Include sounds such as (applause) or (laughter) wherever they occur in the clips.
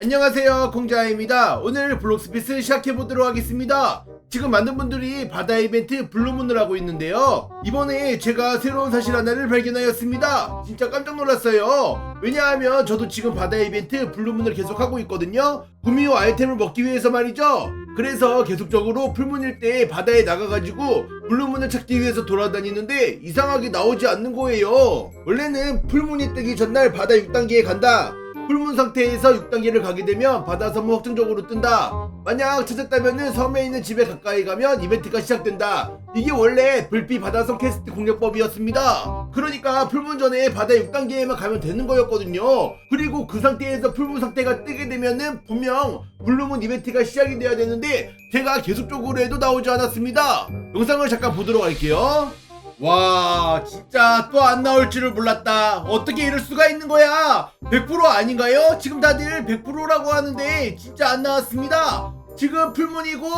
안녕하세요 공자입니다. 오늘 블록스피스 시작해보도록 하겠습니다. 지금 많은 분들이 바다 이벤트 블루문을 하고 있는데요. 이번에 제가 새로운 사실 하나를 발견하였습니다. 진짜 깜짝 놀랐어요. 왜냐하면 저도 지금 바다 이벤트 블루문을 계속하고 있거든요. 구미호 아이템을 먹기 위해서 말이죠. 그래서 계속적으로 풀문일 때 바다에 나가가지고 블루문을 찾기 위해서 돌아다니는데 이상하게 나오지 않는 거예요. 원래는 풀문이 뜨기 전날 바다 6단계에 간다 풀문 상태에서 6단계를 가게 되면 바다 섬은 확정적으로 뜬다. 만약 찾았다면은 섬에 있는 집에 가까이 가면 이벤트가 시작된다. 이게 원래 불빛 바다섬 퀘스트 공략법이었습니다. 그러니까 풀문 전에 바다 6단계에만 가면 되는 거였거든요. 그리고 그 상태에서 풀문 상태가 뜨게 되면은 분명 블루문 이벤트가 시작이 돼야 되는데 제가 계속적으로 해도 나오지 않았습니다. 영상을 잠깐 보도록 할게요. 와 진짜 또 안 나올 줄을 몰랐다. 어떻게 이럴 수가 있는 거야? 100% 아닌가요? 지금 다들 100%라고 하는데 진짜 안 나왔습니다. 지금 풀문이고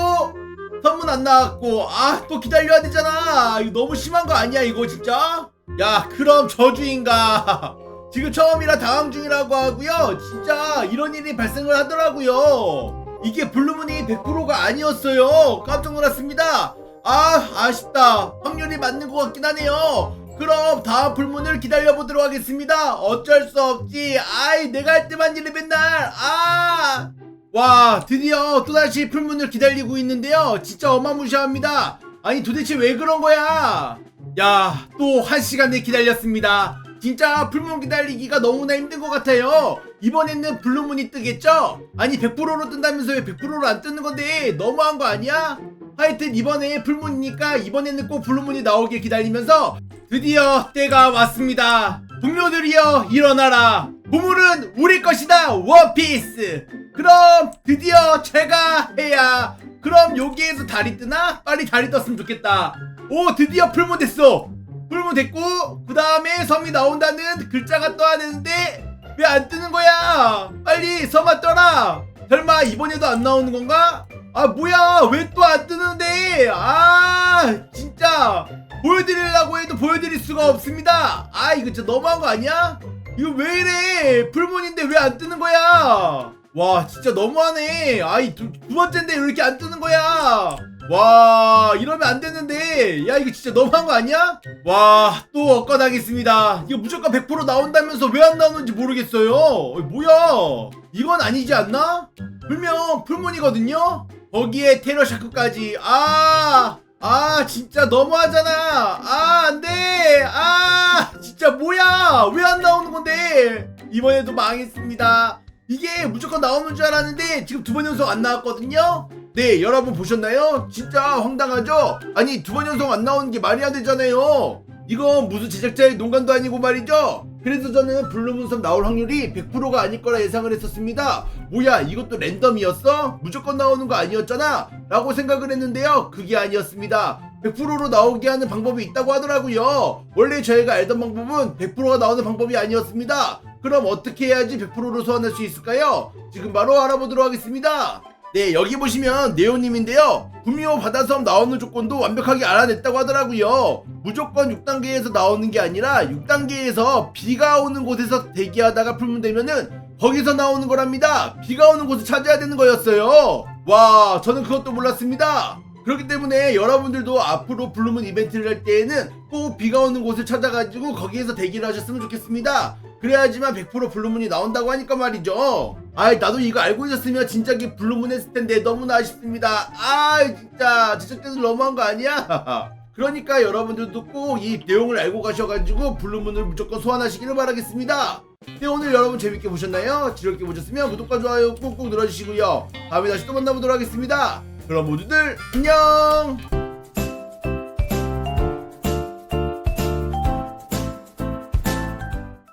선문 안 나왔고 아 또 기다려야 되잖아. 이거 너무 심한 거 아니야 이거 진짜? 야 그럼 저주인가? (laughs) 지금 처음이라 당황 중이라고 하고요. 진짜 이런 일이 발생을 하더라고요. 이게 블루문이 100%가 아니었어요. 깜짝 놀랐습니다 아 아쉽다. 확률이 맞는 것 같긴 하네요. 그럼 다음 불문을 기다려보도록 하겠습니다. 어쩔 수 없지. 아이 내가 할 때만 이래 맨날. 아 와 드디어 또다시 풀문을 기다리고 있는데요. 진짜 어마무시합니다. 아니 도대체 왜 그런 거야? 야 또 한 시간을 기다렸습니다. 진짜 풀문 기다리기가 너무나 힘든 것 같아요. 이번에는 블루문이 뜨겠죠? 아니 100%로 뜬다면서 왜 100%로 안 뜨는 건데? 너무한 거 아니야? 하여튼 이번에 풀문이니까 이번에는 꼭 블루문이 나오길 기다리면서 드디어 때가 왔습니다. 동료들이여 일어나라. 보물은 우리 것이다. 원피스. 그럼 드디어 제가 해야. 그럼 여기에서 달이 뜨나? 빨리 달이 떴으면 좋겠다. 오 드디어 풀문 됐어. 풀문 됐고 그 다음에 섬이 나온다는 글자가 떠야 되는데 왜 안 뜨는 거야? 빨리 섬아 떠라. 설마 이번에도 안 나오는 건가? 아 뭐야. 왜 또 안 뜨는데? 아 진짜. 보여드리려고 해도 보여드릴 수가 없습니다. 아 이거 진짜 너무한 거 아니야? 이거 왜 이래? 풀문인데 왜 안 뜨는 거야? 와 진짜 너무하네. 아이 두, 두 번째인데 왜 이렇게 안 뜨는 거야? 와 이러면 안 되는데. 야 이거 진짜 너무한 거 아니야? 와 또 억까당했습니다. 이거 무조건 100% 나온다면서 왜 안 나오는지 모르겠어요. 어, 뭐야? 이건 아니지 않나? 분명 풀문이거든요 거기에 테러 샤크까지. 아, 아 진짜 너무하잖아. 아 안돼. 아 진짜 뭐야. 왜 안 나오는 건데? 이번에도 망했습니다. 이게 무조건 나오는 줄 알았는데 지금 두 번 연속 안 나왔거든요. 네 여러분 보셨나요? 진짜 황당하죠? 아니 두 번 연속 안 나오는 게 말이 안 되잖아요. 이건 무슨 제작자의 농간도 아니고 말이죠 그래서 저는 블루문섬 나올 확률이 100%가 아닐 거라 예상을 했었습니다. 뭐야 이것도 랜덤이었어? 무조건 나오는 거 아니었잖아? 라고 생각을 했는데요. 그게 아니었습니다. 100%로 나오게 하는 방법이 있다고 하더라고요. 원래 저희가 알던 방법은 100%가 나오는 방법이 아니었습니다. 그럼 어떻게 해야지 100%로 소환할 수 있을까요? 지금 바로 알아보도록 하겠습니다. 네, 여기 보시면 네오님인데요. 구미호 바다섬 나오는 조건도 완벽하게 알아냈다고 하더라고요. 무조건 6단계에서 나오는 게 아니라 6단계에서 비가 오는 곳에서 대기하다가 풀면 되면은 거기서 나오는 거랍니다. 비가 오는 곳을 찾아야 되는 거였어요. 와, 저는 그것도 몰랐습니다. 그렇기 때문에 여러분들도 앞으로 블루문 이벤트를 할 때에는 꼭 비가 오는 곳을 찾아가지고 거기에서 대기를 하셨으면 좋겠습니다. 그래야지만 100% 블루문이 나온다고 하니까 말이죠. 아이 나도 이거 알고 있었으면 진작에 블루문 했을 텐데 너무나 아쉽습니다. 아 진짜 제작자들 너무한 거 아니야? (laughs) 그러니까 여러분들도 꼭 이 내용을 알고 가셔가지고 블루문을 무조건 소환하시기를 바라겠습니다. 네 오늘 여러분 재밌게 보셨나요? 즐겁게 보셨으면 구독과 좋아요 꾹꾹 눌러주시고요. 다음에 다시 또 만나보도록 하겠습니다. 그럼 모두들 안녕!